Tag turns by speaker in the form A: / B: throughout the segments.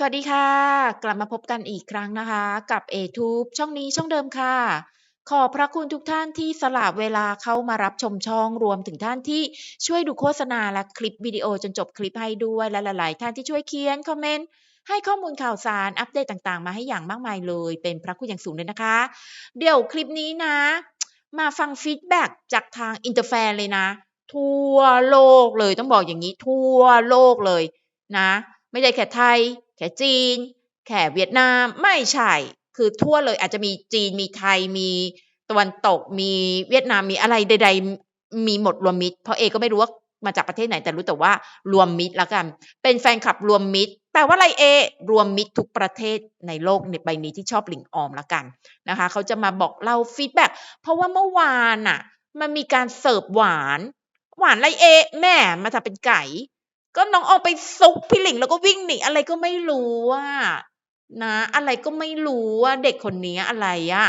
A: สวัสดีค่ะ กลับมาพบกันอีกครั้งนะคะ กับ A-Tube ช่องนี้ช่องเดิมค่ะ ขอพระคุณทุกท่านที่สละเวลาเข้ามารับชมช่องรวมถึงท่านที่ช่วยดูโฆษณาและคลิปวิดีโอจนจบคลิปให้ด้วยและหลาย ๆ ท่านที่ช่วยเขียนคอมเมนต์ให้ข้อมูลข่าวสารอัปเดตต่างๆ มาให้อย่างมากมายเลย เป็นพระคุณอย่างสูงเลยนะคะ เดี๋ยวคลิปนี้นะ มาฟังฟีดแบ็กจากทางอินเตอร์แฟนเลยนะ ทั่วโลกเลยต้องบอกอย่างนี้ทั่วโลกเลยนะ ไม่ได้แค่ไทย แค่จีน แค่เวียดนามไม่ใช่ คือทั่วเลยอาจจะมีจีนมีไทยมีตะวันตกมีเวียดนามมีอะไรใด ๆ มีหมดรวมมิตร เพราะเอก็ไม่รู้ว่ามาจากประเทศไหนแต่รู้แต่ว่ารวมมิตรแล้วกัน เป็นแฟนคลับรวมมิตรแปลว่าอะไรเอ รวมมิตรทุกประเทศในโลกในใบนี้ที่ชอบหลิงออมแล้วกันนะคะเขาจะมาบอกเล่าฟีดแบ็กเพราะว่าเมื่อวานน่ะ มันมีการเสิร์ฟหวาน หวานอะไรเอ แม่มาจากเป็นไก่ ก็น้องออมไปซุกพี่หลิงแล้วก็วิ่งหนีอะไรก็ไม่รู้อะนะ อะไรก็ไม่รู้ว่าเด็กคนนี้อะไรอะ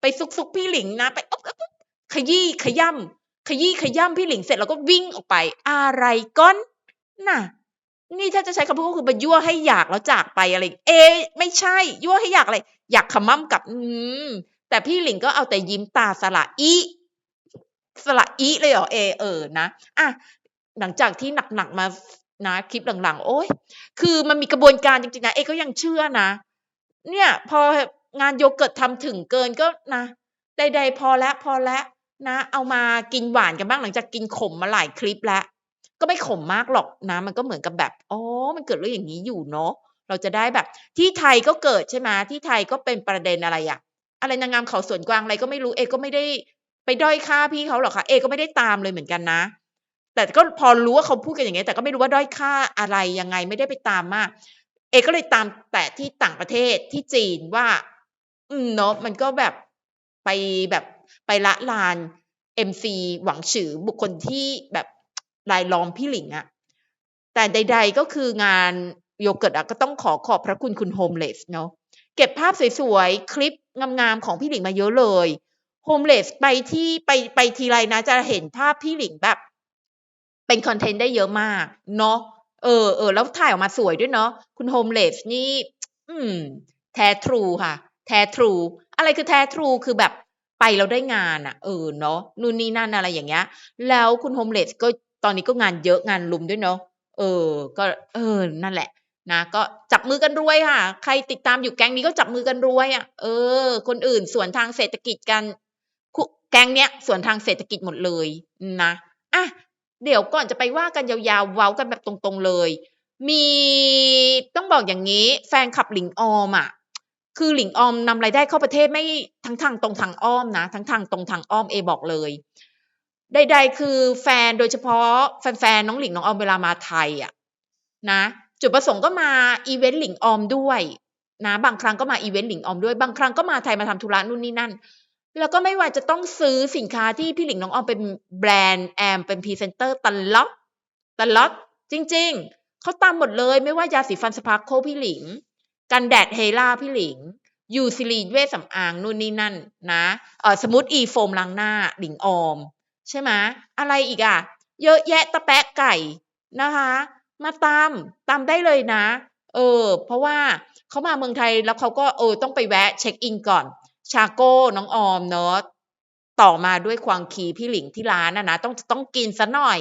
A: ไปซุกซุกพี่หลิงนะ ไปอ๊บอ๊บขยี้ขย่ำขยี้ขย่ำพี่หลิงเสร็จแล้วก็วิ่งออกไป อะไรก้อนน่ะ นี่ถ้าจะใช้คำพูดก็คือไปยั่วให้อยากแล้วจากไปอะไร เอ ไม่ใช่ ยั่วให้อยากอะไร อยากขมั่มกับ อืมแต่พี่หลิงก็เอาแต่ยิ้มตาสละอิสละอิเลยเหรอเอเออนะอะหลังจากที่หนักๆมา นะคลิปหลังๆ โอ๊ยคือมันมีกระบวนการจริงๆนะ เอก็ยังเชื่อนะ เนี่ย พองานโยเกิร์ตทำถึงเกินก็นะใดๆพอแล้วพอแล้วนะ เอามากินหวานกันบ้างหลังจากกินขมมาหลายคลิปแล้วก็ไม่ขมมากหรอกนะ มันก็เหมือนกับแบบอ๋อมันเกิดเรื่องอย่างงี้อยู่เนาะเราจะได้แบบ ที่ไทยก็เกิดใช่ไหมที่ไทยก็เป็นประเด็นอะไรอะอะไรนางงามเขาสวนกวางอะไรก็ไม่รู้เอก็ไม่ได้ไปด้อยค่าพี่เขาหรอกค่ะ เอก็ไม่ได้ตามเลยเหมือนกันนะ แต่ก็พอรู้ว่าเขาพูดกันอย่างเงี้ยแต่ก็ไม่รู้ว่าด้อยค่าอะไรยังไงไม่ได้ไปตามมาก เอก็เลยตามแต่ที่ต่างประเทศที่จีนว่า อืมเนาะมันก็แบบไปแบบไปละลาน MC หวังฉือบุคคลที่แบบรายล้อมพี่หลิงอะแต่ใด ๆก็คืองานโยเกิร์ตอะก็ต้องขอขอบพระคุณคุณ Homeless เนาะเก็บภาพสวยๆ คลิปงามๆของพี่หลิงมาเยอะเลย Homeless ไปที่ไปไปทีไรนะจะเห็นภาพพี่หลิงแบบ เป็นคอนเทนต์ได้เยอะมากเนาะเออๆแล้วถ่ายออกมาสวยด้วยเนาะคุณ Homeless นี่ อืม แท้ทรูค่ะ แท้ทรู อะไรคือแท้ทรูคือแบบไปแล้วได้งานอะเออเนาะนู่นนี่นั่นอะไรอย่างเงี้ย แล้วคุณ Homeless ก็ตอนนี้ก็งานเยอะงานรุมด้วยเนาะเออ ก็เออ นั่นแหละนะก็จับมือกันรวยค่ะ ใครติดตามอยู่แก๊งนี้ก็จับมือกันรวยอะเออ คนอื่นส่วนทางเศรษฐกิจกัน แก๊งเนี้ยส่วนทางเศรษฐกิจหมดเลยนะอะ เดี๋ยวก่อนจะไปว่ากันยาวๆ เว้ากันแบบตรงๆเลย มีต้องบอกอย่างงี้ แฟนคลับหลิงออมอะคือหลิงออมนำรายได้เข้าประเทศไม่ทั้งทางตรงทางอ้อมนะ ทั้งทางตรงทางอ้อมเอบอกเลยใดๆคือแฟนโดยเฉพาะแฟนๆน้องหลิงน้องออมเวลามาไทยอะนะ จุดประสงค์ก็มาอิเวนต์หลิงออมด้วยนะบางครั้งก็มาอิเวนต์หลิงออมด้วยบางครั้งก็มาไทยมาทำธุระนู่นนี่นั่น แล้วก็ไม่ว่าจะต้องซื้อสินค้าที่พี่หลิงน้องออมเป็นแบรนด์แอมเป็นพรีเซนเตอร์ตลอดตลอดจริง ๆ เขาตามหมดเลยไม่ว่ายาสีฟัน Sparkle พี่หลิง กันแดด Hera พี่หลิงยูซิลีนเวชสำอางนู่นนี่นั่นนะเออ Smooth E โฟมล้างหน้าหลิงออม ใช่ไหมอะไรอีกอะเยอะแยะตะแปะไก่นะคะ มาตามตามได้เลยนะ เออ เพราะว่าเขามาเมืองไทยแล้วเขาก็เออต้องไปแวะเช็กอินก่อน ชาโก้น้องออมเนาะต่อมาด้วยควางคีพี่หลิงที่ร้านอะนะต้องต้องกินเสียหน่อย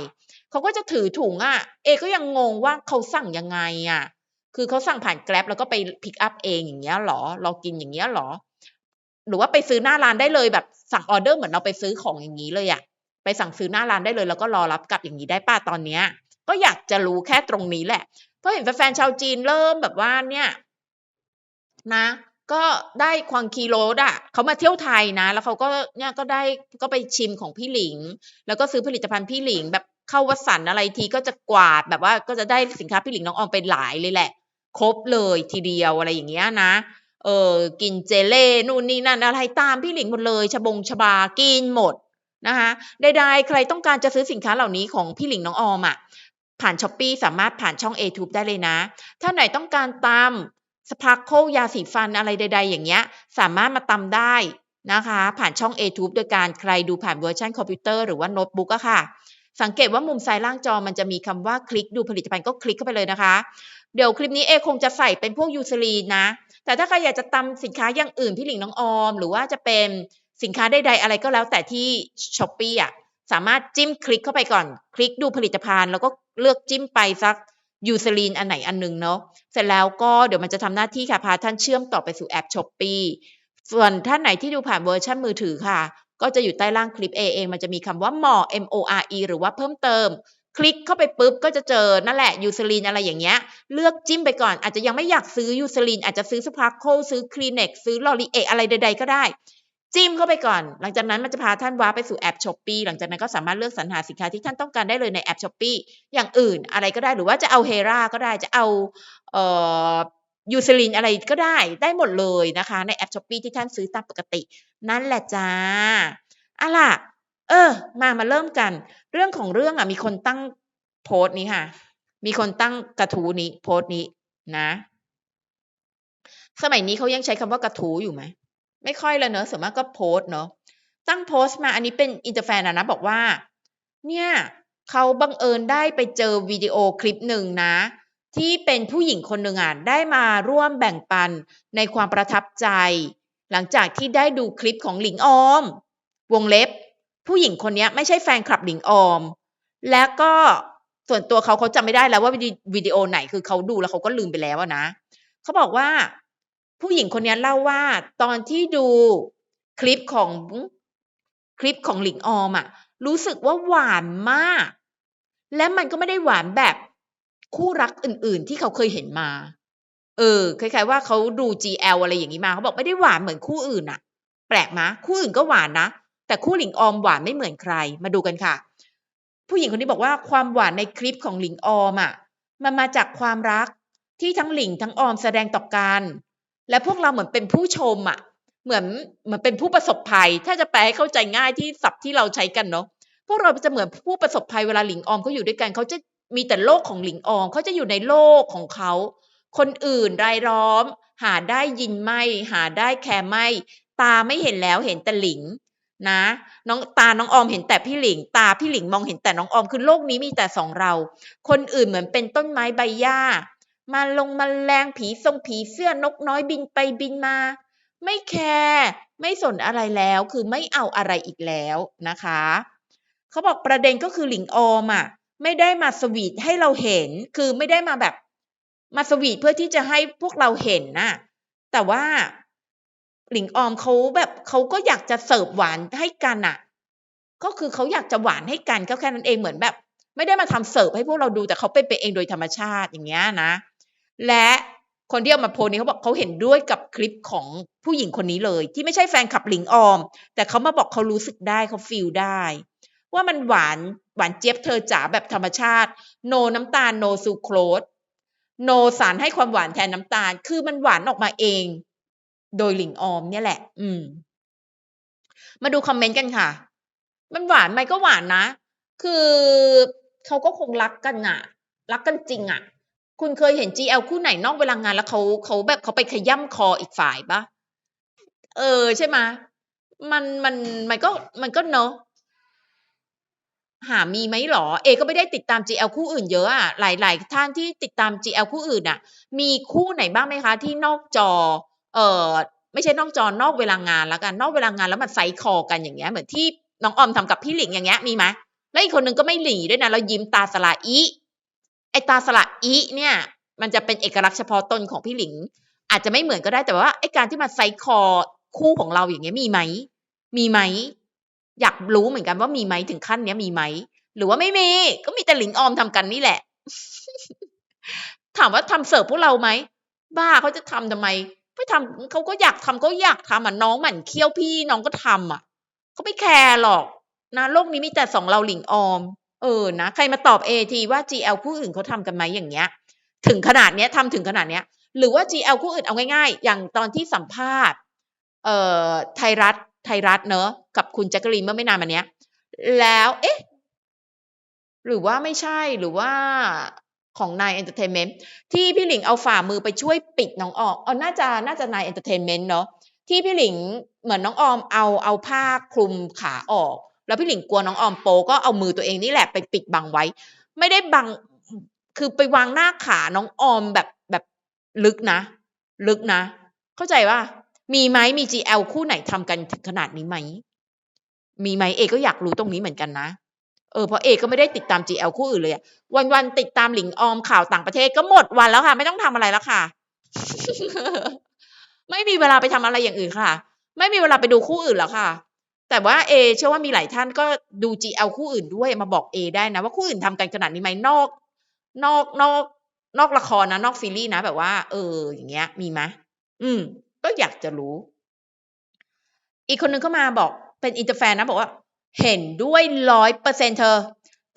A: เขาก็จะถือถุงอะเอก็ยังงงว่าเขาสั่งยังไงอะคือเขาสั่งผ่าน Grab แล้วก็ไปพิกอัปเองอย่างเงี้ยเหรอรอกินอย่างเงี้ยเหรอ หรือว่าไปซื้อหน้าร้านได้เลยแบบสั่งออเดอร์เหมือนเราไปซื้อของอย่างงี้เลยอะไปสั่งซื้อหน้าร้านได้เลย แล้วก็รอรับกลับอย่างงี้ได้เปล่าตอนเนี้ย ก็อยากจะรู้แค่ตรงนี้แหละ เพราะเห็นแฟนชาวจีนเริ่มแบบว่าเนี่ย นะ ก็ได้ควางคีโรสอะเขามาเที่ยวไทยนะ แล้วเขาก็เนี่ยก็ได้ก็ไปชิมของพี่หลิง แล้วก็ซื้อผลิตภัณฑ์พี่หลิง แบบเข้าวัสันอะไรทีก็จะกวาดแบบว่าก็จะได้สินค้าพี่หลิงน้องออมไปหลายเลยแหละ ครบเลยทีเดียวอะไรอย่างเงี้ยนะ เออกินเจเล่นู่นนี่นั่นอะไรตามพี่หลิงหมดเลยชบงชบากินหมดนะคะใดๆใครต้องการจะซื้อสินค้าเหล่านี้ของพี่หลิงน้องออมอะผ่าน Shopee สามารถผ่านช่อง A-Tube ได้เลยนะ ถ้าไหนต้องการตามำ Sparkle ยาสีฟันอะไรใด ๆ อย่างเงี้ย สามารถมาตำได้นะคะ ผ่านช่อง A-Tube โดยการใครดูผ่านเวอร์ชันคอมพิวเตอร์หรือว่าโน้ตบุ๊กอะค่ะ สังเกตว่ามุมซ้ายล่างจอมันจะมีคำว่าคลิกดูผลิตภัณฑ์ก็คลิกเข้าไปเลยนะคะ เดี๋ยวคลิปนี้เอคงจะใส่เป็นพวกยูซ l ลีนนะ แต่ถ้าใครอยากจะตำสินค้าอย่างอื่นพี่หลิงน้องออม หรือว่าจะเป็นสินค้าใดๆอะไรก็แล้วแต่ที่ช้อปปี้อะสามารถจิ้มคลิกเข้าไปก่อน คลิกดูผลิตภัณฑ์ แล้วก็เลือกจิ้มไปสัก ยูซลีนอันไหนอันหนึงเนาะเสร็จแล้วก็เดี๋ยวมันจะทำหน้าที่ค่ะพาท่านเชื่อมต่อไปสู่แอปช้อปปีส่วนท่านไหนที่ดูผ่านเวอร์ชันมือถือค่ะ ก็จะอยู่ใต้ล่างคลิป A เองมันจะมีคำว่า more M O R E หรือว่าเพิ่มเติม คลิกเข้าไปปุ๊บก็จะเจอนั่นแหละยูซลีนอะไรอย่างเงี้ย เลือกจิ้มไปก่อนอาจจะยังไม่อยากซื้อยูซลีนอาจจะซื้อสปาร์โคซื้อคลีเน็กซื้อลอรีเออะไรใดๆก็ได้ จิ้มเข้าไปก่อน หลังจากนั้นมันจะพาท่านว้าไปสู่แอปช้อปปีหลังจากนั้นก็สามารถเลือกสรรหาสินค้าที่ท่านต้องการได้เลยในแอปช้อปปีอย่างอื่นอะไรก็ได้หรือว่าจะเอาเฮราก็ได้จะเอาเอ่อยูซ l ลีนอะไรก็ได้ได้หมดเลยนะคะ ในแอปช้อปปีที่ท่านซื้อตามปกติ นั่นแหละจ้าอะล่ะ เออ มามาเริ่มกัน เรื่องของเรื่องอะมีคนตั้งโพสต์นี้ค่ะ มีคนตั้งกระทู้นี้โพสต์นี้นะ สมัยนี้เขายังใช้คำว่ากระทู้อยู่ไหม ไม่ค่อยแล้วเนอะส่วนมากก็โพสเนอะตั้งโพสต์มาอันนี้เป็นอินเตอร์แฟนอะนะบอกว่า เนี่ยเขาบังเอิญได้ไปเจอวิดีโอคลิปหนึ่งนะ ที่เป็นผู้หญิงคนหนึ่งอะได้มาร่วมแบ่งปันในความประทับใจ หลังจากที่ได้ดูคลิปของหลิงออม วงเล็บ ผู้หญิงคนนี้ไม่ใช่แฟนคลับหลิงออม แล้วก็ส่วนตัวเขาเขาจำไม่ได้แล้วว่าวิดีโอไหนคือเขาดูแล้วเขาก็ลืมไปแล้วนะเขาบอกว่า ผู้หญิงคนนี้เล่าว่าตอนที่ดูคลิปของคลิปของหลิงออมอะรู้สึกว่าหวานมาก และมันก็ไม่ได้หวานแบบคู่รักอื่น ๆ ที่เขาเคยเห็นมา เออคล้ายๆว่าเขาดู GL อะไรอย่างนี้มาเขาบอกไม่ได้หวานเหมือนคู่อื่นอะแปลกมะคู่อื่นก็หวานนะ แต่คู่หลิงออมหวานไม่เหมือนใคร มาดูกันค่ะ ผู้หญิงคนนี้บอกว่าความหวานในคลิปของหลิงออมอะมันมาจากความรักที่ทั้งหลิงทั้งออมแสดงต่อกัน และพวกเราเหมือนเป็นผู้ชมอะ เหมือนเหมือนเป็นผู้ประสบภัย ถ้าจะแปลให้เข้าใจง่ายที่ศัพท์ที่เราใช้กันเนาะพวกเราจะเหมือนผู้ประสบภัยเวลาหลิงออมเขาอยู่ด้วยกันเขาจะมีแต่โลกของหลิงออมเขาจะอยู่ในโลกของเขาคนอื่นรายล้อม หาได้ยินไม่ หาได้แคร์ไม่ ตาไม่เห็นแล้วเห็นแต่หลิงนะ น้องตาน้องออมเห็นแต่พี่หลิง ตาพี่หลิงมองเห็นแต่น้องออมคือโลกนี้มีแต่สองเรา คนอื่นเหมือนเป็นต้นไม้ใบหญ้า มาลงมาแรงผีทรงผีเสื้อนกน้อยบินไปบินมา ไม่แคร์ไม่สนอะไรแล้วคือไม่เอาอะไรอีกแล้วนะคะเขาบอกประเด็นก็คือหลิงออมอะไม่ได้มาสวีทให้เราเห็น คือไม่ได้มาแบบมาสวีทเพื่อที่จะให้พวกเราเห็นน่ะแต่ว่าหลิงออมเขาแบบเขาก็อยากจะเสิร์ฟหวานให้กันอะก็คือเขาอยากจะหวานให้กันก็แค่นั้นเองเหมือนแบบ ไม่ได้มาทำเสิร์ฟให้พวกเราดูแต่เขาเป็นไปเองโดยธรรมชาติอย่างเงี้ยนะ และคนที่เอามาโพสนี้เขาบอกเขาเห็นด้วยกับคลิปของผู้หญิงคนนี้เลย ที่ไม่ใช่แฟนคลับหลิงออม แต่เขามาบอกเขารู้สึกได้เขาฟีลได้ ว่ามันหวานหวานเจี๊ยบเธอจ๋าแบบธรรมชาติ โนน้ำตาลโนซูโครสโนสารให้ความหวานแทนน้ำตาล คือมันหวานออกมาเอง โดยหลิงออมเนี่ยแหละ อืม มาดูคอมเมนต์กันค่ะ มันหวานไหมก็หวานนะ คือเขาก็คงรักกันอะรักกันจริงอะ คุณเคยเห็น GL คู่ไหนนอกเวลางานแล้วเขาเขาแบบเขาไปขย่ำคออีกฝ่ายปะเออ ใช่ไหมมันมันมันก็มันก็เนาะหามีไหมหรอ เอ ก็ไม่ได้ติดตาม GL คู่อื่นเยอะอะหลายๆท่านที่ติดตาม GL คู่อื่นอะมีคู่ไหนบ้างไหมคะ ที่นอกจอ เออไม่ใช่นอกจอนอกเวลางานแล้วกัน นอกเวลางานแล้วมันไซคอกันอย่างเงี้ยเหมือนที่น้องออมทำกับพี่หลิงอย่างเงี้ยมีไหมแล้วอีกคนนึงก็ไม่หลีด้วยนะแล้วยิ้มตาสละอี ไอตาสละอีเนี่ยมันจะเป็นเอกลักษณ์เฉพาะตนของพี่หลิง อาจจะไม่เหมือนก็ได้แต่ว่าไอการที่มาไซคอคู่ของเราอย่างเงี้ยมีไหม มีไหม อยากรู้เหมือนกันว่ามีไหมถึงขั้นเนี้ยมีไหม หรือว่าไม่มีก็มีแต่หลิงออมทำกันนี่แหละ ถามว่าทำเสิร์ฟพวกเราไหมบ้าเขาจะทำทำไมไม่ทำเขาก็อยากทำก็อยากทำอะน้องหมั่นเคี้ยวพี่น้องก็ทำอะเขาไม่แคร์หรอกนะโลกนี้มีแต่สองเราหลิงออม เออนะใครมาตอบเอทีว่า GL คู่อื่นเขาทำกันไหมอย่างเงี้ย ถึงขนาดเนี้ยทำถึงขนาดเนี้ย หรือว่า GL คู่อื่นเอาง่ายๆ อย่างตอนที่สัมภาษณ์เอ่อไทยรัฐไทยรัฐเนอะกับคุณแจ็คกลีนเมื่อไม่นานมาเนี้ย แล้วเอ๊ะหรือว่าไม่ใช่หรือว่าของนายเอนเตอร์เทนเมนต์ที่พี่หลิงเอาฝ่ามือไปช่วยปิดน้องออกเอาน่าจะน่าจะนายเอนเตอร์เทนเมนต์เนาะที่พี่หลิงเหมือนน้องออมเอาเอาผ้าคลุมขาออก แล้วพี่หลิงกลัวน้องออมโปก็เอามือตัวเองนี่แหละไปปิดบังไว้ ไม่ได้บังคือไปวางหน้าขาน้องออมแบบแบบลึกนะ ลึกนะ เข้าใจว่ามีไหมมี GL คู่ไหนทำกันถึงขนาดนี้ไหมมีไหมเอก็อยากรู้ตรงนี้เหมือนกันนะเออเพราะเอก็ไม่ได้ติดตาม GL คู่อื่นเลยอะวันติดตามหลิงออมข่าวต่างประเทศก็หมดวันแล้วค่ะ ไม่ต้องทำอะไรแล้วค่ะ ไม่มีเวลาไปทำอะไรอย่างอื่นค่ะ ไม่มีเวลาไปดูคู่อื่นแล้วค่ะ แต่ว่าเอเชื่อว่ามีหลายท่านก็ดู GL คู่อื่นด้วยมาบอกเอได้นะ ว่าคู่อื่นทำกันขนาดนี้ไหมนอก นอกนอก นอกละครนะ นอกซีรีส์นะ แบบว่า เออ อย่างเงี้ย มีไหมอืม ก็อยากจะรู้ อีกคนนึงเข้ามาบอกเป็นอินเตอร์แฟนนะ บอกว่า เห็นด้วยร้อยเปอร์เซ็นเธอ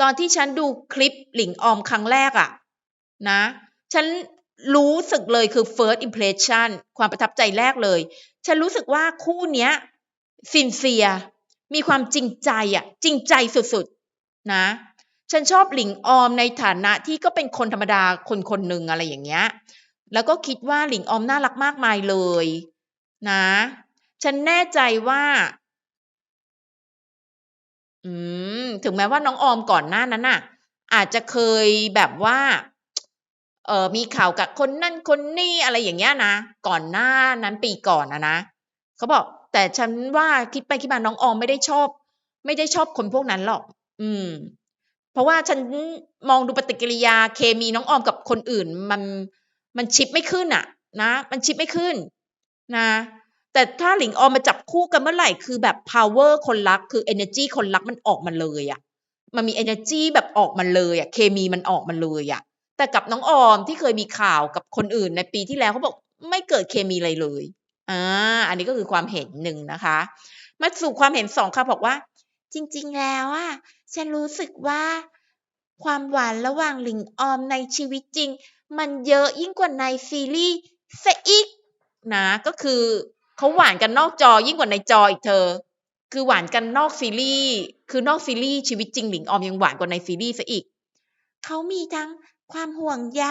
A: ตอนที่ฉันดูคลิปหลิงออมครั้งแรกอะนะ ฉันรู้สึกเลยคือ first impression ความประทับใจแรกเลย ฉันรู้สึกว่าคู่เนี้ย ซินเซีย มีความจริงใจอะ จริงใจสุดๆ นะ ฉันชอบหลิงออมในฐานะที่ก็เป็นคนธรรมดาคนคนหนึ่งอะไรอย่างเงี้ย แล้วก็คิดว่าหลิงออมน่ารักมากมายเลย นะ ฉันแน่ใจว่าอืมถึงแม้ว่าน้องออมก่อนหน้านั้นน่ะ อาจจะเคยแบบว่า เออมีข่าวกับคนนั่นคนนี่อะไรอย่างเงี้ยนะก่อนหน้านั้นปีก่อนอะนะเขาบอก แต่ฉันว่าคิดไปคิดมาน้องออมไม่ได้ชอบ ไม่ได้ชอบคนพวกนั้นหรอก อืม เพราะว่าฉันมองดูปฏิกิริยาเคมีน้องออมกับคนอื่น มันมันชิปไม่ขึ้นอะนะมันชิปไม่ขึ้น นะ แต่ถ้าหลิงออมมาจับคู่กันเมื่อไหร่คือแบบ power คนรักคือ energy คนรักมันออกมาเลยอะมันมี energy แบบออกมาเลยอะเคมีมันออกมาเลยอะแต่กับน้องออมที่เคยมีข่าวกับคนอื่นในปีที่แล้วเขาบอกไม่เกิดเคมีอะไรเลย อ่าอันนี้ก็คือความเห็นหนึ่งนะคะ มาสู่ความเห็นสองค่ะบอกว่า จริง ๆ แล้วอะฉันรู้สึกว่า ความหวานระหว่างหลิงออมในชีวิตจริง มันเยอะยิ่งกว่าในซีรีส์เสียอีกนะก็คือเขาหวานกันนอกจอยิ่งกว่าในจออีกเธอ คือหวานกันนอกซีรีส์คือนอกซีรีส์ชีวิตจริงหลิงออมยังหวานกว่าในซีรีส์เสียอีกเขามีทั้งความห่วงใย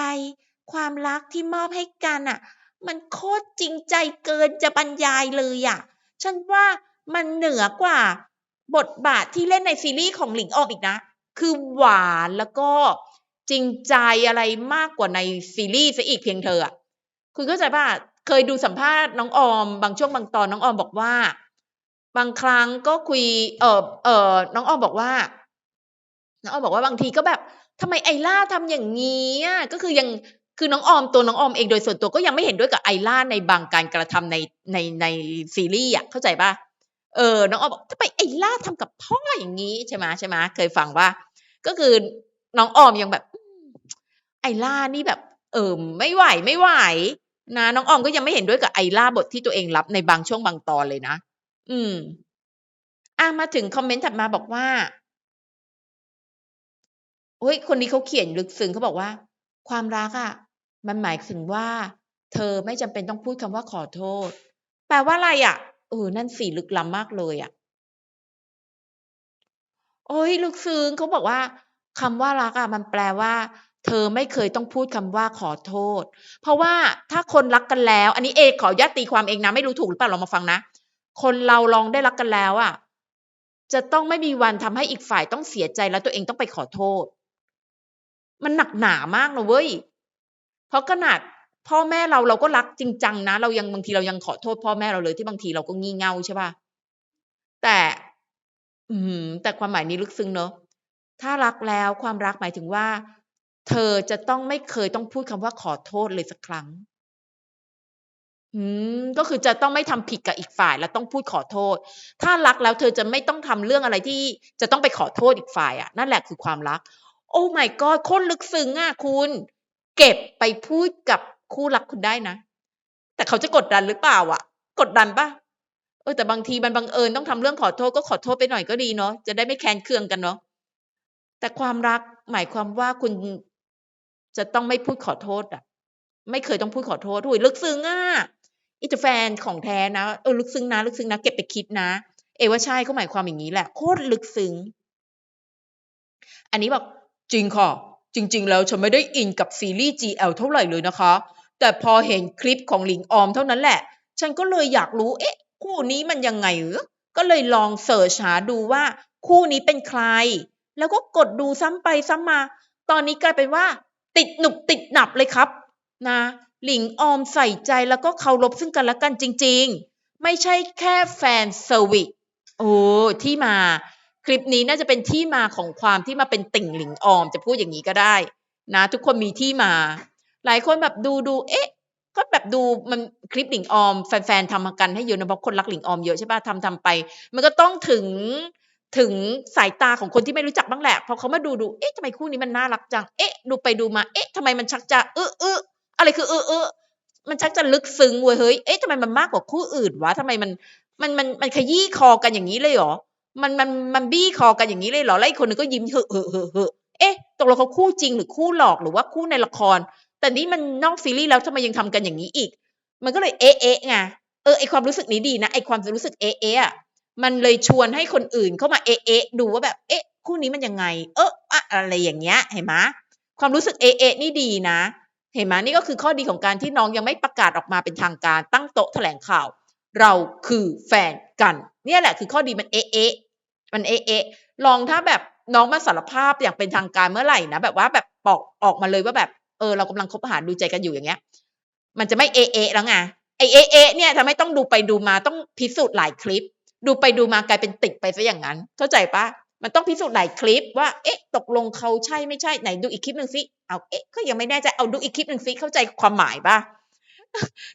A: ความรักที่มอบให้กันน่ะ มันโคตรจริงใจเกินจะบรรยายเลยอะฉันว่ามันเหนือกว่า บทบาทที่เล่นในซีรีส์ของหลิงออมอีกนะ คือหวานแล้วก็จริงใจอะไรมากกว่าในซีรีส์เสียอีกเพียงเธออะคุณเข้าใจเปล่าเคยดูสัมภาษณ์น้องออม บางช่วงบางตอนน้องออมบอกว่า บางครั้งก็คุย เออเออน้องออมบอกว่า น้องออมบอกว่าบางทีก็แบบทำไมไอล่าทำอย่างงี้ก็คือยัง คือน้องออมตัวน้องออมเองโดยส่วนตัวก็ยังไม่เห็นด้วยกับไอล่าในบางการกระทำในในในซีรีส์อะเข้าใจเปล่า?เออ น้องออมบอกทำไมไอล่าทำกับพ่ออย่างงี้ใช่ไหมใช่ไหมเคยฟังเปล่า?ก็คือน้องออมยังแบบ ไอล่านี่แบบ เออไม่ไหวไม่ไหวนะน้องออมก็ยังไม่เห็นด้วยกับไอล่าบทที่ตัวเองรับในบางช่วงบางตอนเลยนะ อืมอามาถึงคอมเมนต์ถัดมาบอกว่าเฮ้ยคนนี้เขาเขียนลึกซึ้งเขาบอกว่า ความรักอะมันหมายถึงว่า เธอไม่จำเป็นต้องพูดคำว่าขอโทษ แปลว่าอะไรอะ?เออนั่นสิลึกล้ำมากเลยอะโอ๊ยลึกซึ้งเขาบอกว่าคำว่ารักอะมันแปลว่า เธอไม่เคยต้องพูดคำว่าขอโทษ เพราะว่าถ้าคนรักกันแล้ว อันนี้เอขออนุญาตีความเองนะไม่รู้ถูกหรือเปล่าลองมาฟังนะคนเราลองได้รักกันแล้วอะจะต้องไม่มีวันทำให้อีกฝ่ายต้องเสียใจแล้วตัวเองต้องไปขอโทษ มันหนักหนามากนะเว้ย เพราะขนาดพ่อแม่เราเราก็รักจริงจังนะ เรายังบางทีเรายังขอโทษพ่อแม่เราเลยที่บางทีเราก็งี่เง่าใช่เปล่า?แต่ อื้อฮือแต่ความหมายนี้ลึกซึ้งเนาะถ้ารักแล้วความรักหมายถึงว่า เธอจะต้องไม่เคยต้องพูดคำว่าขอโทษเลยสักครั้ง อืม ก็คือจะต้องไม่ทำผิดกับอีกฝ่ายแล้วต้องพูดขอโทษ ถ้ารักแล้วเธอจะไม่ต้องทำเรื่องอะไรที่จะต้องไปขอโทษอีกฝ่ายอะนั่นแหละคือความรัก Oh my god โคตรลึกซึ้งอะคุณ เก็บไปพูดกับคู่รักคุณได้นะ แต่เขาจะกดดันหรือเปล่าอะ?กดดันปล่า?เออแต่บางทีมันบังเอิญต้องทำเรื่องขอโทษก็ขอโทษไปหน่อยก็ดีเนาะจะได้ไม่แค้นเคืองกันเนาะแต่ความรักหมายความว่าคุณจะต้องไม่พูดขอโทษอะไม่เคยต้องพูดขอโทษโอ้โฮลึกซึ้งอะอินเตอร์แฟนของแท้นะเออลึกซึ้งนะ ลึกซึ้งนะ เก็บไปคิดนะ เอว่าใช่เขาหมายความอย่างงี้แหละ โคตรลึกซึ้ง อันนี้บอก จริงค่ะ จริง ๆ แล้วฉันไม่ได้อินกับซีรีส์ GL เท่าไหร่เลยนะคะ แต่พอเห็นคลิปของหลิงออมเท่านั้นแหละ ฉันก็เลยอยากรู้ เอ๊ะ คู่นี้มันยังไงเหรอ?ก็เลยลองเซิร์ชหาดูว่า คู่นี้เป็นใคร แล้วก็กดดูซ้ำไปซ้ำมา ตอนนี้กลายเป็นว่า ติดหนุบติดหนับเลยครับ นะ หลิงออมใส่ใจแล้วก็เคารพซึ่งกันและกันจริง ๆ ไม่ใช่แค่แฟนเซอร์วิสโอ้ที่มา คลิปนี้น่าจะเป็นที่มาของความที่มาเป็นติ่งหลิงออม จะพูดอย่างนี้ก็ได้ นะ ทุกคนมีที่มา หลายคนแบบดูดูเอ๊ะ ก็แบบดูมันคลิปหลิงออม แฟนๆทำกันให้เยอะนะเพราะคนรักหลิงออมเยอะใช่ป่ะทำทำไป มันก็ต้องถึงถึงสายตาของคนที่ไม่รู้จักบ้างแหละพอเขามาดูดูเอ๊ะทำไมคู่นี้มันน่ารักจังเอ๊ะดูไปดูมาเอ๊ะทำไมมันชักจะเออเอออะไรคือเออเออมันชักจะลึกซึ้งเว้ยเฮ้ยเอ๊ะทำไมมันมากกว่าคู่อื่นวะทำไมมันมันมันมันขยี้คอกันอย่างนี้เลยเหรอ มันมันมันบี้คอกันอย่างนี้เลยเหรอ แล้วอีกคนนึงก็ยิ้มเฮ้อเฮ้อเฮ้อเอเอ๊ะตกลงเขาคู่จริงหรือคู่หลอกหรือว่าคู่ในละคร แต่นี่มันนอกซีรีส์แล้วทำไมยังทำกันอย่างนี้อีก มันก็เลยเอ๊ะเอ๊ะไงเออไอความรู้สึกนี้ดีนะไอความรู้สึกเอ๊ะเอ๊ะมันเลยชวนให้คนอื่นเข้ามาเอ๊ะเอ๊ะดูว่าแบบเอ๊ะคู่นี้มันยังไง เอออะอะไรอย่างเงี้ยเห็นไหมความรู้สึกเอ๊ะเอ๊ะนี่ดีนะ เห็นไหมนี่ก็คือข้อดีของการที่น้องยังไม่ประกาศออกมาเป็นทางการตั้งโต๊ะแถลงข่าว เราคือแฟนกัน เนี่ยแหละคือข้อดีมันเอ๊ะเอมันเอ๊ะเอลองถ้าแบบน้องมาสารภาพอย่างเป็นทางการเมื่อไหร่นะแบบว่าแบบบอกออกมาเลยว่าแบบเออเรากำลังคบหาดูใจกันอยู่อย่างเงี้ย มันจะไม่เอะเอะแล้วไงไอเอะเอะเนี่ยทำให้ต้องดูไปดูมาต้องพิสูจน์หลายคลิป ดูไปดูมากลายเป็นติดไปซะอย่างนั้น เข้าใจปะมันต้องพิสูจน์หลายคลิปว่าเอ๊ะตกลงเขาใช่ไม่ใช่ไหนดูอีกคลิปหนึ่งสิเอาเอ๊ะก็ยังไม่แน่ใจเอาดูอีกคลิปหนึ่งสิเข้าใจความหมายปะ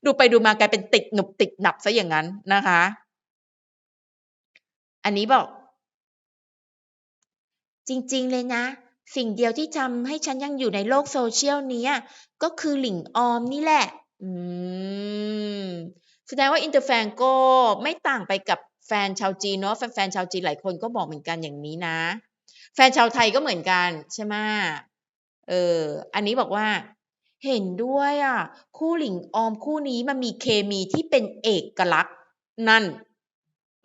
A: ดูไปดูมากลายเป็นติดหนุบติดหนับซะอย่างนั้นนะคะ อันนี้บอก จริงๆเลยนะ สิ่งเดียวที่ทำให้ฉันยังอยู่ในโลกโซเชียลเนี้ยก็คือหลิงออมนี่แหละ อืม แสดงว่าอินเตอร์แฟนก็ไม่ต่างไปกับแฟนชาวจีนเนาะแฟนๆชาวจีนหลายคนก็บอกเหมือนกันอย่างนี้นะ แฟนชาวไทยก็เหมือนกัน ใช่ไหมเออ อันนี้บอกว่า เห็นด้วยอะ คู่หลิงออมคู่นี้มันมีเคมีที่เป็นเอกลักษณ์ นั่น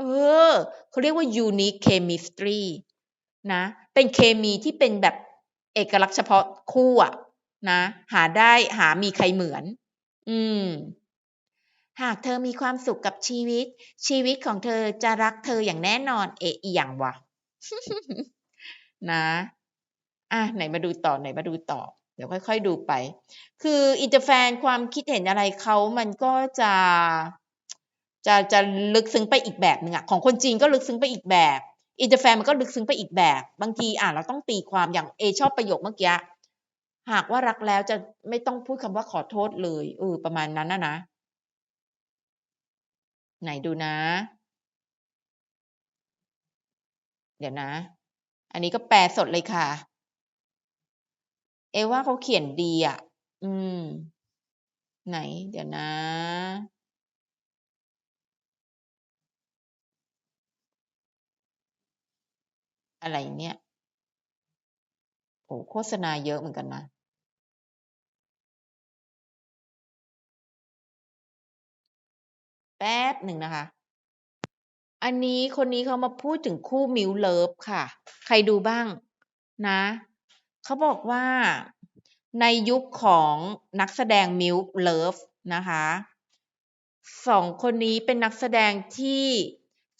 A: ออเขาเรียกว่า unique chemistry นะ เป็นเคมีที่เป็นแบบเอกลักษณ์เฉพาะคู่อะนะ หาได้หามีใครเหมือน อืม หากเธอมีความสุขกับชีวิต ชีวิตของเธอจะรักเธออย่างแน่นอน เอะอีหยังวะนะอะไหนมาดูต่อไหนมาดูต่อ เดี๋ยวค่อย ๆ ดูไป คืออินเตอร์แฟนความคิดเห็นอะไรเขามันก็จะ จะจะลึกซึ้งไปอีกแบบหนึ่งอะของคนจีนก็ลึกซึ้งไปอีกแบบ อินเตอร์แฟนมันก็ลึกซึ้งไปอีกแบบ บางทีอ่านเราต้องตีความอย่างเอชอบประโยคเมื่อกี้หากว่ารักแล้วจะไม่ต้องพูดคำว่าขอโทษเลยเออประมาณนั้นนะนะ ไหนดูนะ เดี๋ยวนะ อันนี้ก็แปลสดเลยค่ะ เอว่าเขาเขียนดีอะ อืม ไหน เดี๋ยวนะ อะไรเนี่ยโอ้โฆษณาเยอะเหมือนกันนะ แป๊บหนึ่งนะคะ อันนี้คนนี้เขามาพูดถึงคู่มิวเลิฟค่ะ ใครดูบ้างนะ เขาบอกว่าในยุคของนักแสดงมิวเลิฟนะคะสองคนนี้เป็นนักแสดงที่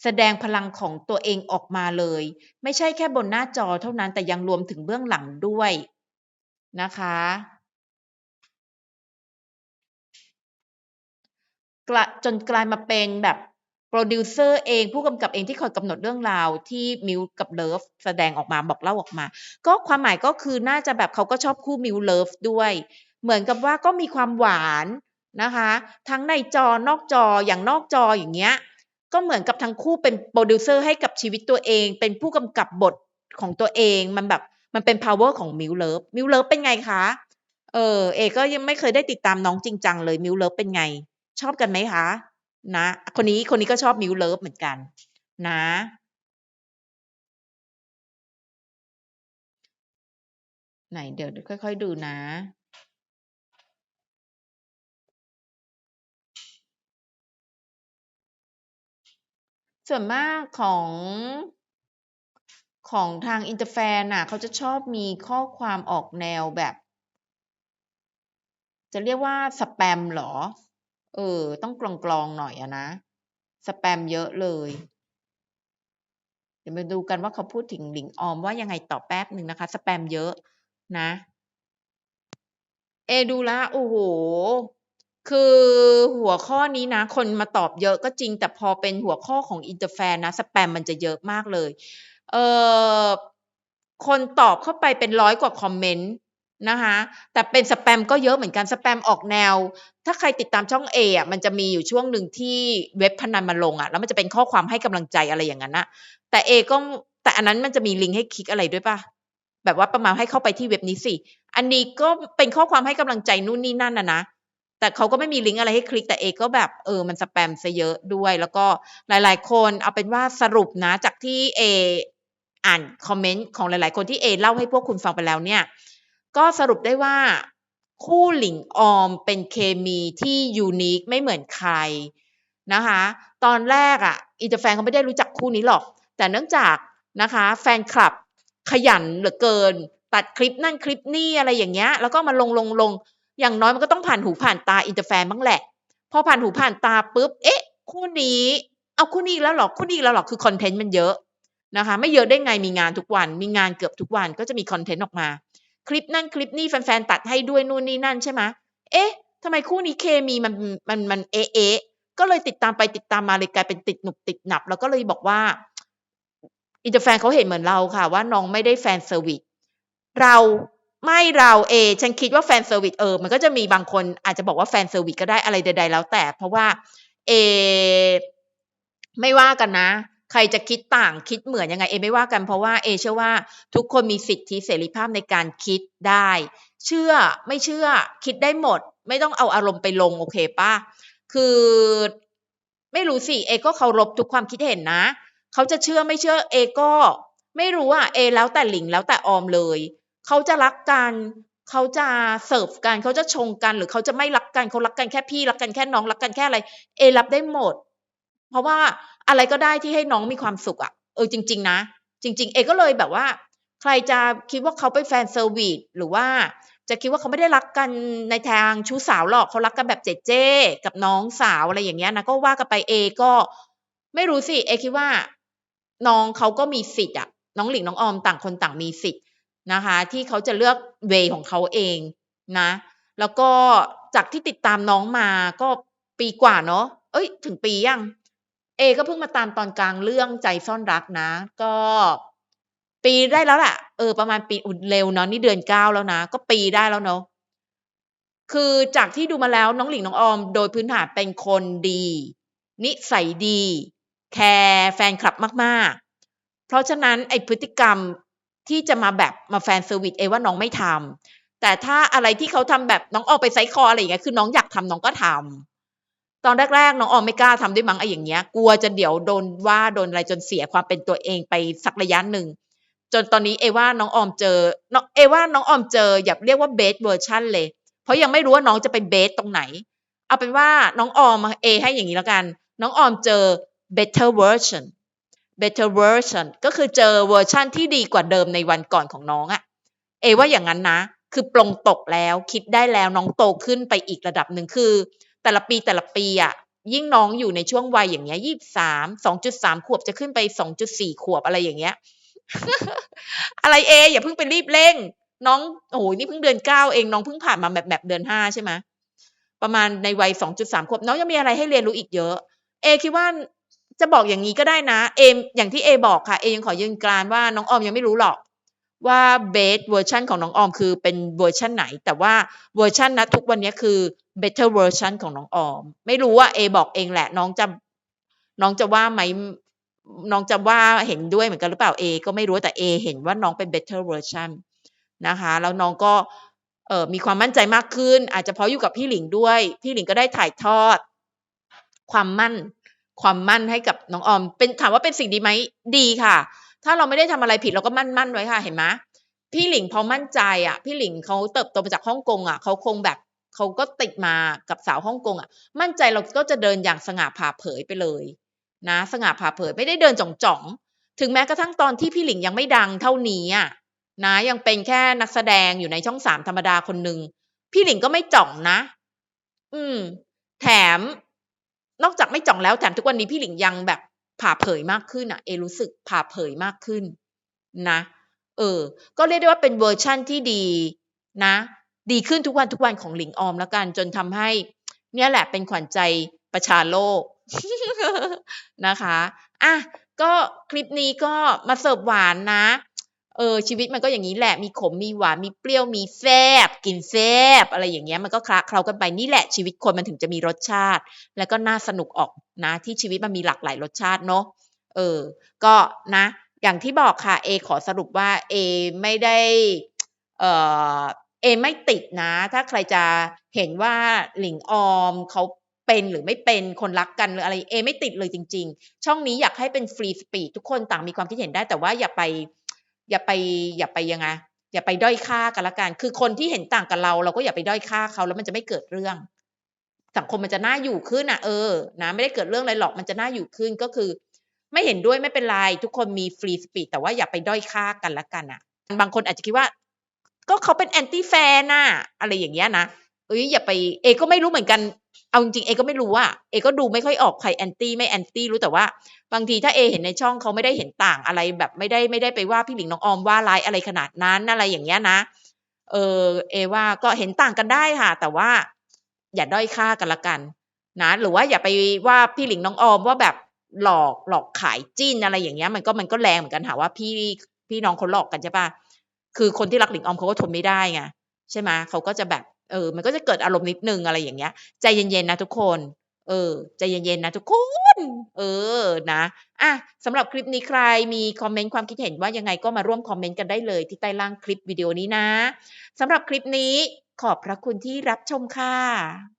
A: แสดงพลังของตัวเองออกมาเลย ไม่ใช่แค่บนหน้าจอเท่านั้นแต่ยังรวมถึงเบื้องหลังด้วยนะคะกลจนกลายมาเป็นแบบโปรดิวเซอร์เองผู้กำกับเองที่คอยกำหนดเรื่องราวที่มิวกับเลิฟแสดงออกมาบอกเล่าออกมา ก็ความหมายก็คือน่าจะแบบเขาก็ชอบคู่มิวเลิฟด้วย เหมือนกับว่าก็มีความหวานนะคะ ทั้งในจอนอกจออย่างนอกจออย่างเงี้ย ก็เหมือนกับทั้งคู่เป็นโปรดิวเซอร์ให้กับชีวิตตัวเอง เป็นผู้กำกับบทของตัวเองมันแบบมันเป็น power ของมิวเลิฟมิวเลิฟเป็นไงคะเออเอก็ยังไม่เคยได้ติดตามน้องจริงจังเลยมิวเลิฟเป็นไง ชอบกันไหมคะนะคนนี้คนนี้ก็ชอบมิวเลิฟเหมือนกัน นะ ไหนเดี๋ยวค่อย ๆ ดูนะ ส่วนมากของของทางอินเตอร์แฟนน่ะเขาจะชอบมีข้อความออกแนวแบบ จะเรียกว่าสแปมหรอ เออ ต้องกรองๆหน่อยอะนะ สแปมเยอะเลย เดี๋ยวมาดูกันว่าเขาพูดถึงหลิงออมว่ายังไงต่อแป๊บหนึ่งนะคะ สแปมเยอะนะ เอดูล้วโอ้โฮ คือหัวข้อนี้นะ คนมาตอบเยอะก็จริง แต่พอเป็นหัวข้อของ Interfan นะสแปมมันจะเยอะมากเลย เออคนตอบเข้าไปเป็น100กว่าคอมเมนต์นะคะแต่เป็นสแปมก็เยอะเหมือนกันสแปมออกแนว ถ้าใครติดตามช่องเออะมันจะมีอยู่ช่วงหนึ่งที่เว็บพนันมาลงอะแล้วมันจะเป็นข้อความให้กำลังใจอะไรอย่างงั้นนะแต่เอก็แต่อันนั้นมันจะมีลิงก์ให้คลิกอะไรด้วยปล่า?แบบว่าประมาณให้เข้าไปที่เว็บนี้สิอันนี้ก็เป็นข้อความให้กำลังใจนู่นนี่นั่นนะนะ แต่เขาก็ไม่มีลิงก์อะไรให้คลิกแต่เอก็แบบเออมันสแปมเสียเยอะด้วย แล้วก็หลาย ๆ คนเอาเป็นว่าสรุปนะจากที่เออ่านคอมเมนต์ของหลาย ๆ คนที่เอเล่าให้พวกคุณฟังไปแล้วเนี่ย ก็สรุปได้ว่าคู่หลิงออมเป็นเคมีที่ unique ไม่เหมือนใครนะคะ ตอนแรกอะ Interfan เขาไม่ได้รู้จักคู่นี้หรอก แต่เนื่องจากนะคะ แฟนคลับขยันเหลือเกิน ตัดคลิปนั่นคลิปนี่อะไรอย่างเงี้ย แล้วก็มาลงๆๆ อย่างน้อยมันก็ต้องผ่านหูผ่านตา Interfan บ้างแหละ พอผ่านหูผ่านตาปุ๊บ เอ๊ะ คู่นี้ เอาคู่นี้แล้วหรอ คู่นี้แล้วหรอ คือคอนเทนต์มันเยอะนะคะ ไม่เยอะได้ไง มีงานทุกวัน มีงานเกือบทุกวัน ก็จะมีคอนเทนต์ออกมา คลิปนั่นคลิปนี่แฟนๆตัดให้ด้วยนู่นนี่นั่นใช่ไหมเอ๊ะทำไมคู่นี้เคมีมันมันมันเอ๊ะก็เลยติดตามไปติดตามมาเลยกลายเป็นติดหนุบติดหนับ แล้วก็เลยบอกว่า Interfan เขาเห็นเหมือนเราค่ะ ว่าน้องไม่ได้แฟนเซอร์วิซเรา ไม่เราเอ ฉันคิดว่าแฟนเซอร์วิซเออ มันก็จะมีบางคนอาจจะบอกว่าแฟนเซอร์วิซก็ได้อะไรใด ๆ แล้วแต่ เพราะว่าเอ ไม่ว่ากันนะ ใครจะคิดต่างคิดเหมือนยังไงเอไม่ว่ากันเพราะว่าเอเชื่อว่าทุกคนมีสิทธิเสรีภาพในการคิดได้ เชื่อไม่เชื่อคิดได้หมด ไม่ต้องเอาอารมณ์ไปลงโอเคเปล่า?คือไม่รู้สิเอก็เคารพทุกความคิดเห็นนะ เขาจะเชื่อไม่เชื่อเอก็ไม่รู้อะเอแล้วแต่หลิงแล้วแต่ออมเลย เขาจะรักกันเขาจะเสิร์ฟกันเขาจะชงกัน หรือเขาจะไม่รักกันเขารักกันแค่พี่รักกันแค่น้องรักกันแค่อะไร เอรับได้หมด เพราะว่าอะไรก็ได้ที่ให้น้องมีความสุขอะเออจริง ๆ นะ จริง ๆ เอก็เลยแบบว่า ใครจะคิดว่าเขาเป็นแฟนเซอร์วิซหรือว่าจะคิดว่าเขาไม่ได้รักกันในทางชู้สาวหรอกเขารักกันแบบเจ๊ๆกับน้องสาวอะไรอย่างเงี้ยนะก็ว่ากันไปเอก็ ไม่รู้สิเอคิดว่า น้องเขาก็มีสิทธิ์อะน้องหลิงน้องออมต่างคนต่างมีสิทธิ์ นะคะ ที่เขาจะเลือกเวยของเขาเองนะ แล้วก็จากที่ติดตามน้องมาก็ปีกว่าเนาะเอ๊ยถึงปียัง?เอ ก็เพิ่งมาตามตอนกลางเรื่องใจซ่อนรักนะ ก็ ปีได้แล้วแหละเออประมาณปีอุ๊ยเร็วเนาะนี่เดือน9แล้วนะ ก็ปีได้แล้วเนาะคือจากที่ดูมาแล้วน้องหลิงน้องออม โดยพื้นฐานเป็นคนดี นิสัยดี แคร์แฟนคลับมาก ๆ เพราะฉะนั้นไอพฤติกรรม ที่จะมาแบบมาแฟนเซอร์วิซเอว่าน้องไม่ทำแต่ถ้าอะไรที่เขาทำแบบน้องออมไปไซคออะไรอย่างเงี้ยคือน้องอยากทำน้องก็ทำตอนแรกๆน้องออมไม่กล้าทำด้วยมั้งไอ้อย่างเงี้ย กลัวจะเดี๋ยวโดนว่าโดนอะไรจนเสียความเป็นตัวเองไปสักระยะหนึ่งจนตอนนี้เอว่าน้องออมเจอนเอว่าน้องออมเจออย่าเรียกว่า Best เวอร์ชันเลย เพราะยังไม่รู้ว่าน้องจะไป Best ตรงไหน เอาเป็นว่าน้องออมเอให้อย่างงี้แล้วกัน น้องออมเจอ Better Version Better Version ก็คือเจอเวอร์ชันที่ดีกว่าเดิมในวันก่อนของน้องอะเอว่าอย่างงั้นนะ คือปลงตกแล้วคิดได้แล้วน้องโตขึ้นไปอีกระดับหนึ่งคือ แต่ละปีๆอะยิ่งน้องอยู่ในช่วงวัยอย่างเงี้ย23 2.3ขวบจะขึ้นไป2.4ขวบอะไรอย่างเงี้ย อะไรเอ อย่าเพิ่งไปรีบเร่ง น้องโอ้โฮนี่เพิ่งเดือน9เองน้องเพิ่งผ่านมาแมปๆเดือน5ใช่ไหมประมาณในวัย2.3ขวบน้องยังมีอะไรให้เรียนรู้อีกเยอะ เอคิดว่า จะบอกอย่างงี้ก็ได้นะเออย่างที่เอบอกค่ะเอยังขอยืนกรานว่าน้องออมยังไม่รู้หรอกว่า Best เวอร์ชันของน้องออมคือเป็นเวอร์ชันไหน แต่ว่าเวอร์ชันณทุกวันนี้คือ Better Version ของน้องออม ไม่รู้อะเอบอกเองแหละ น้องจะน้องจะว่าไหมน้องจะว่าเห็นด้วยเหมือนกันหรือเปล่าเอก็ไม่รู้แต่เอเห็นว่าน้องเป็น Better Version นะคะแล้วน้องก็เออมีความมั่นใจมากขึ้น อาจจะเพราะอยู่กับพี่หลิงด้วย พี่หลิงก็ได้ถ่ายทอด ความมั่น ความมั่นให้กับน้องออม เป็นถามว่าเป็นสิ่งดีไหมดีค่ะ ถ้าเราไม่ได้ทำอะไรผิดเราก็มั่นๆไว้ค่ะ เห็นไหมพี่หลิงพอมั่นใจอะ พี่หลิงเขาเติบโตมาจากฮ่องกงอะเขาคงแบบเขาก็ติดมากับสาวฮ่องกงอะ มั่นใจเราก็จะเดินอย่างสง่าผ่าเผยไปเลยนะ สง่าผ่าเผยไม่ได้เดินจ่องๆถึงแม้กระทั่งตอนที่พี่หลิงยังไม่ดังเท่านี้อะนะยังเป็นแค่นักแสดงอยู่ในช่อง3ธรรมดาคนหนึ่งพี่หลิงก็ไม่จ่องนะ อืม แถม นอกจากไม่จ่องแล้วแถมทุกวันนี้พี่หลิงยังแบบผ่าเผยมากขึ้นอะเอรู้สึกผ่าเผยมากขึ้นนะเออ ก็เรียกได้ว่าเป็นเวอร์ชันที่ดีนะ ดีขึ้นทุกวันทุกวันของหลิงออมแล้วกัน จนทำให้ เนี่ยแหละเป็นขวัญใจประชาโลกนะคะอะก็คลิปนี้ก็มาเสิร์ฟหวานนะ เออชีวิตมันก็อย่างนี้แหละมีขมมีหวานมีเปรี้ยวมีแซ่บกินแซ่บอะไรอย่างเงี้ยมันก็คละเคล้ากันไปนี่แหละชีวิตคนมันถึงจะมีรสชาติ แล้วก็น่าสนุกออกนะ ที่ชีวิตมันมีหลากหลายรสชาติเนาะเออ ก็นะ อย่างที่บอกค่ะเอขอสรุปว่าเอไม่ได้เออเอไม่ติดนะ ถ้าใครจะเห็นว่าหลิงออมเขาเป็นหรือไม่เป็นคนรักกันหรืออะไรเอไม่ติดเลยจริง ๆ ช่องนี้อยากให้เป็นฟรีสปีดทุกคนต่างมีความคิดเห็นได้แต่ว่าอย่าไป อย่าไปอย่าไปยังไงอย่าไปด้อยค่ากันละกัน คือคนที่เห็นต่างกับเรา เราก็อย่าไปด้อยค่าเขาแล้วมันจะไม่เกิดเรื่อง สังคมมันจะน่าอยู่ขึ้นอะเออนะไม่ได้เกิดเรื่องอะไรหรอกมันจะน่าอยู่ขึ้นก็คือ ไม่เห็นด้วยไม่เป็นไรทุกคนมีฟรีสปีดแต่ว่าอย่าไปด้อยค่ากันละกันอะ บางคนอาจจะคิดว่า ก็เขาเป็นแอนตี้แฟนน่ะอะไรอย่างเงี้ยนะ เอ้ยอย่าไปเอก็ไม่รู้เหมือนกันเอาจริงเอก็ไม่รู้ว่าเอก็ดูไม่ค่อยออกใครแอนตี้ไม่แอนตี้รู้แต่ว่า บางทีถ้าเอเห็นในช่องเขาไม่ได้เห็นต่างอะไรแบบไม่ได้ไม่ได้ไปว่าพี่หลิงน้องออมว่าร้ายอะไรขนาดนั้นอะไรอย่างเงี้ยนะเออเอว่าก็เห็นต่างกันได้ค่ะ แต่ว่า อย่าด้อยค่ากันละกัน นะ หรือว่าอย่าไปว่าพี่หลิงน้องออมว่าแบบหลอกหลอกขายจิ้นอะไรอย่างเงี้ย มันก็มันก็แรงเหมือนกันค่ะว่าพี่พี่น้องเขาหลอกกันใช่ปะคือคนที่รักหลิงออมเขาก็ทนไม่ได้ไงใช่ไหมเขาก็จะแบบ เออ มันก็จะเกิดอารมณ์นิดนึงอะไรอย่างเงี้ย ใจเย็นๆนะทุกคน เออ ใจเย็นๆนะทุกคน เออ นะ อะสำหรับคลิปนี้ใครมีคอมเมนต์ความคิดเห็นว่ายังไงก็มาร่วมคอมเมนต์กันได้เลยที่ใต้ล่างคลิปวิดีโอนี้นะสำหรับคลิปนี้ขอบพระคุณที่รับชมค่ะ